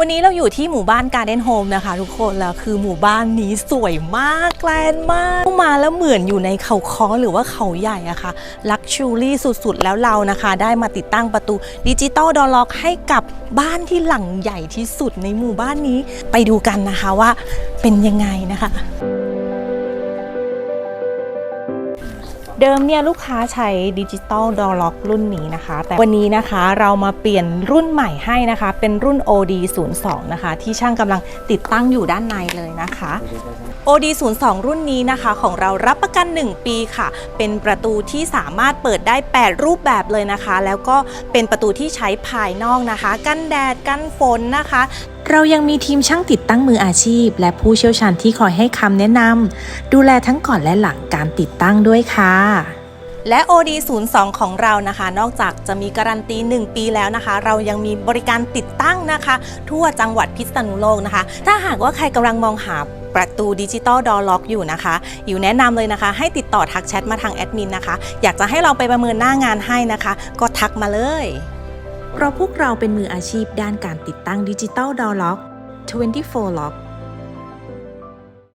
วันนี้เราอยู่ที่หมู่บ้านการ์เด้นโฮมนะคะ ทุกคนแล้วคือหมู่บ้านนี้สวยมากแกลนมากมาแล้วเหมือนอยู่ในเขาค้อหรือว่าเขาใหญ่อะค่ะลักชูรี่สุดๆ แล้วเรานะคะ ได้มาติดตั้งประตูดิจิตอลดอล็อกให้กับบ้านที่หลังใหญ่ที่สุดในหมู่บ้านนี้ไปดูกันนะคะว่าเป็นยังไงนะคะ เดิมเนี่ยลูกค้าใช้ดิจิตอลดอล็อกรุ่นนี้นะคะ แต่วันนี้นะคะเรามาเปลี่ยนรุ่นใหม่ให้นะคะ เป็นรุ่น OD 0 2 นะคะ ที่ช่างกำลังติดตั้งอยู่ด้านในเลยนะคะ OD 0 2 รุ่นนี้นะคะของเรารับประกัน 1 ปีค่ะ เป็นประตูที่สามารถเปิดได้ 8 รูปแบบเลยนะคะ แล้วก็เป็นประตูที่ใช้ภายนอกนะคะ กันแดดกันฝนนะคะ เรายังมีทีมช่างติดตั้งมืออาชีพ และผู้เชี่ยวชาญที่คอยให้คำแนะนำดูแลทั้งก่อนและหลังการติดตั้งด้วยค่ะและ OD 0 2 ของเรานะคะ นอกจากจะมีการันตี 1 ปีแล้วนะคะ เรายังมีบริการติดตั้งนะคะ ทั่วจังหวัดพิษณุโลกนะคะ ถ้าหากว่าใครกำลังมองหาประตูดิจิตอลดอล็อกอยู่นะคะ อยู่แนะนำเลยนะคะ ให้ติดต่อทักแชทมาทางแอดมินนะคะ อยากจะให้เราไปประเมินหน้างานให้นะคะ ก็ทักมาเลย เพราะพวกเราเป็นมืออาชีพด้านการติดตั้งดิจิตอลดอล็อก 24 ล็อก